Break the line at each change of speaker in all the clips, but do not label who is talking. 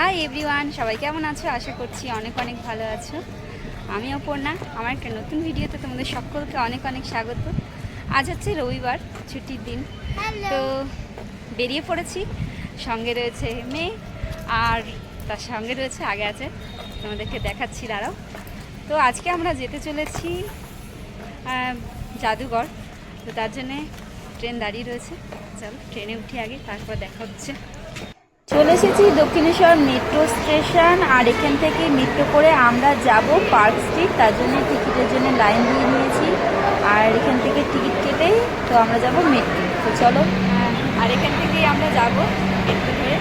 Hi everyone সবাই কেমন আছো? আশা করছি অনেক অনেক ভালো আছো। আমি অপর্ণা আমার একটা নতুন ভিডিওতে তোমাদের সকলকে অনেক অনেক স্বাগত। আজ হচ্ছে রবিবার ছুটির দিন। তো বেরিয়ে পড়েছি। সঙ্গে রয়েছে মেয়ে আর তার সঙ্গে রয়েছে আগে আছে। তোমাদেরকে দেখাচ্ছি দাঁড়াও। তো আজকে আমরা যেতে চলেছি জাদুঘর। তো তার জন্যে ট্রেন দাঁড়িয়ে রয়েছে। চলো ট্রেনে উঠি আগে তারপর দেখা হচ্ছে। চলে এসেছি দক্ষিণেশ্বর মেট্রো স্টেশন আর এখান থেকে মেট্রো করে আমরা যাব পার্ক স্ট্রিট তার জন্য টিকিটের জন্য লাইন দিয়ে নিয়েছি। আর এখান থেকে টিকিট কেটেই তো আমরা যাব মেট্রো তো চলো। আর এখান থেকেই আমরা যাব মেট্রো ধরে।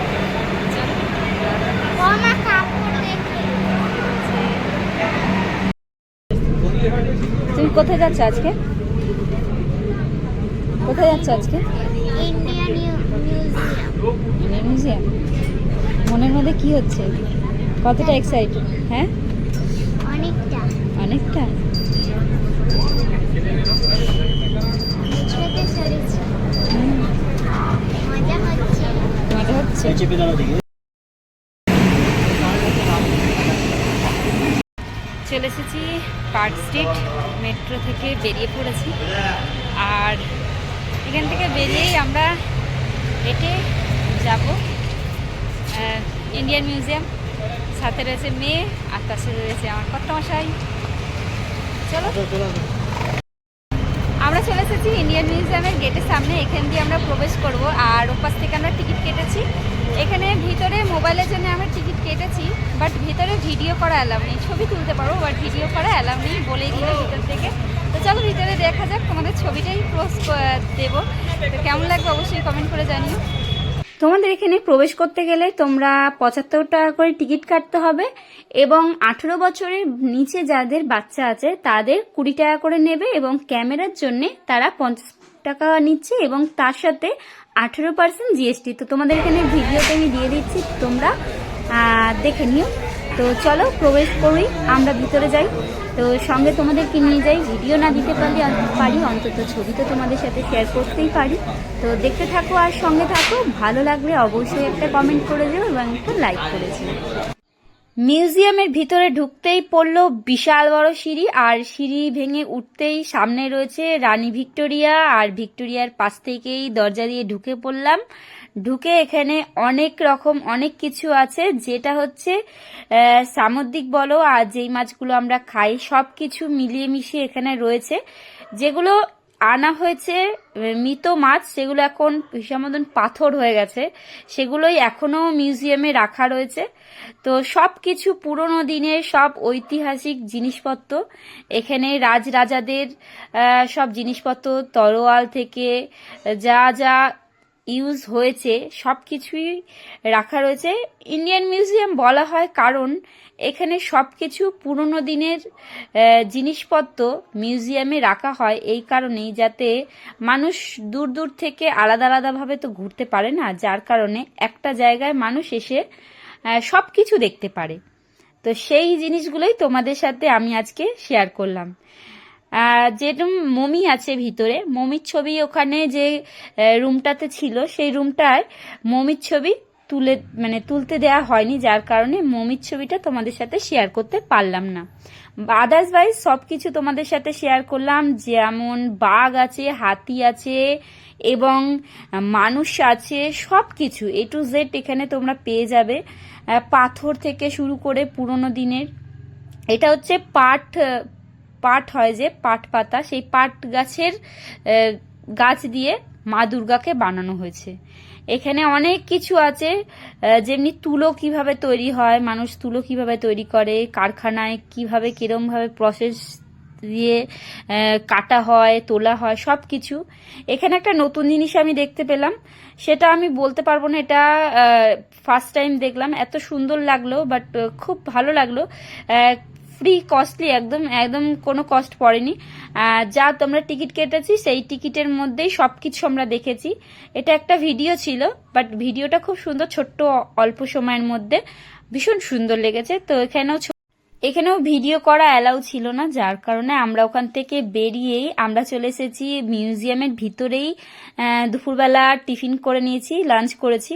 তুমি কোথায় যাচ্ছ আজকে? কোথায় যাচ্ছ আজকে?
মিউজিয়াম
মনের মধ্যে কি হচ্ছে? কতটা এক্সাইটেড হ্যাঁ?
অনেকটা।
অনেকটা?
মজা হচ্ছে।
চলে এসেছি পার্ক স্ট্রিট মেট্রো থেকে বেরিয়ে পড়েছি। আর এখান থেকে বেরিয়েই আমরা হেঁটে যাব। ইন্ডিয়ান মিউজিয়াম সাথে রয়েছে মেয়ে, আর তার সাথে রয়েছে আমার কর্তামশাই চলো। আমরা চলে এসেছি ইন্ডিয়ান মিউজিয়ামের গেটের সামনে, এখান দিয়ে আমরা প্রবেশ করব, আর ওপাশ থেকে আমরা টিকিট কেটেছি। এখানে ভিতরে মোবাইলের জন্য আমরা টিকিট কেটেছি বাট ভিতরে ভিডিও করা অ্যালাউ নেই। ছবি তুলতে পারব বাট ভিডিও করা অ্যালাউ নেই বলেই দিল ভিতর থেকে। তো চলো ভিতরে দেখা যাক, তোমাদের ছবিটাই পোস্ট দেবো। তো কেমন লাগবে অবশ্যই কমেন্ট করে জানিও। তোমাদের এখানে প্রবেশ করতে গেলে তোমরা পঁচাত্তর টাকা করে টিকিট কাটতে হবে এবং আঠেরো বছরের নিচে যাদের বাচ্চা আছে, তাদের কুড়ি টাকা করে নেবে এবং ক্যামেরার জন্য তারা পঞ্চাশ টাকা নিচ্ছে এবং তার সাথে আঠেরো পার্সেন্ট জিএসটি। তো তোমাদের এখানে ভিডিওতে আমি দিয়ে দিচ্ছি, তোমরা দেখে নিও। তো চলো, প্রবেশ করি, আমরা ভিতরে যাই। তো সঙ্গে তোমাদেরকে নিয়ে যাই, ভিডিও না দিতে পারলে পারি, অন্তত ছবি তো তোমাদের সাথে শেয়ার করতেই পারি। তো দেখতে থাকো আর সঙ্গে থাকো, ভালো লাগলে অবশ্যই একটা কমেন্ট করে দিও এবং একটু লাইক করে দিও। মিউজিয়ামের ভিতরে ঢুকতেই পড়ল বিশাল বড় সিঁড়ি, আর সিঁড়ি ভেঙে উঠতেই সামনে রয়েছে রানী ভিক্টোরিয়া। আর ভিক্টোরিয়ার পাশ থেকেই দরজা দিয়ে ঢুকে পড়লাম। ঢুকে এখানে অনেক রকম, অনেক কিছু আছে। যেটা হচ্ছে সামুদ্রিক বলো আর যেই মাছগুলো আমরা খাই সব কিছু মিলিয়ে মিশিয়ে এখানে রয়েছে। যেগুলো আনা হয়েছে মৃত মাছ, সেগুলো এখন হিসাব মতন পাথর হয়ে গেছে। সেগুলোই এখনও মিউজিয়ামে রাখা রয়েছে। তো সব কিছু পুরনো দিনের সব ঐতিহাসিক জিনিসপত্র, এখানে রাজরাজাদের রাজাদের সব জিনিসপত্র, তরোয়াল থেকে, যা যা ইউজ হয়েছে সব কিছুই রাখা রয়েছে। ইন্ডিয়ান মিউজিয়াম বলা হয় কারণ এখানে সব কিছু পুরনো দিনের জিনিসপত্র মিউজিয়ামে রাখা হয় এই কারণেই যাতে মানুষ দূর দূর থেকে আলাদা আলাদাভাবে তো ঘুরতে পারে না, যার কারণে একটা জায়গায় মানুষ এসে সব কিছু দেখতে পারে। তো সেই জিনিসগুলোই তোমাদের সাথে আমি আজকে শেয়ার করলাম। যেরকম মমি আছে ভিতরে মমির ছবি ওখানে যে রুমটাতে ছিল সেই রুমটায় মমির ছবি তুলে মানে তুলতে দেওয়া হয়নি যার কারণে মমির ছবিটা তোমাদের সাথে শেয়ার করতে পারলাম না। আদার্স ওয়াইজ সব কিছু তোমাদের সাথে শেয়ার করলাম যেমন বাঘ আছে হাতি আছে এবং মানুষ আছে সব কিছু এ টু জেড এখানে তোমরা পেয়ে যাবে পাথর থেকে শুরু করে পুরনো দিনের। এটা হচ্ছে আহ, পাট হয় যে পাট পাতা, সেই পাট গাছের গাছ দিয়ে মা দুর্গাকে বানানো হয়েছে। এখানে অনেক কিছু আছে যেমনি তুলো কীভাবে তৈরি হয়, মানুষ তুলো কীভাবে তৈরি করে, কারখানায় কীভাবে, কিরমভাবে প্রসেস দিয়ে কাটা হয়, তোলা হয় সব কিছু এখানে একটা নতুন জিনিস আমি দেখতে পেলাম, সেটা আমি বলতে পারব না, এটা ফার্স্ট টাইম দেখলাম। এত সুন্দর লাগল বাট খুব ভালো লাগল। ফ্রি কস্টলি একদম একদম কোনো কস্ট পড়েনি। যা তোমরা টিকিট কেটেছি, সেই টিকিটের মধ্যেই সব কিছু আমরা দেখেছি। এটা একটা ভিডিও ছিল বাট ভিডিওটা খুব সুন্দর, ছোট্ট, অল্প সময়ের মধ্যে। ভীষণ সুন্দর লেগেছে, তো এখানেও এখানেও ভিডিও করা অ্যালাউ ছিল না, যার কারণে আমরা ওখান থেকে বেরিয়েই আমরা চলে এসেছি মিউজিয়ামের ভিতরেই। দুপুরবেলা টিফিন করে নিয়েছি লাঞ্চ করেছি।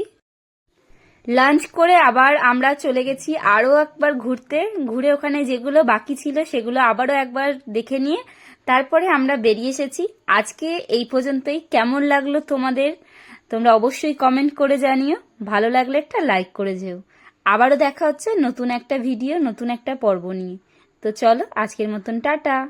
লাঞ্চ করে আবার আমরা চলে গেছি আরও একবার ঘুরতে। ঘুরে ওখানে যেগুলো বাকি ছিল সেগুলো আবারও একবার দেখে নিয়ে তারপরে আমরা বেরিয়ে এসেছি। আজকে এই পর্যন্তই। কেমন লাগল তোমাদের? তোমরা অবশ্যই কমেন্ট করে জানিও। ভালো লাগলে একটা লাইক করে যেও। আবারও দেখা হচ্ছে নতুন একটা ভিডিও নতুন একটা পর্ব নিয়ে। তো চলো, আজকের মতন টাটা।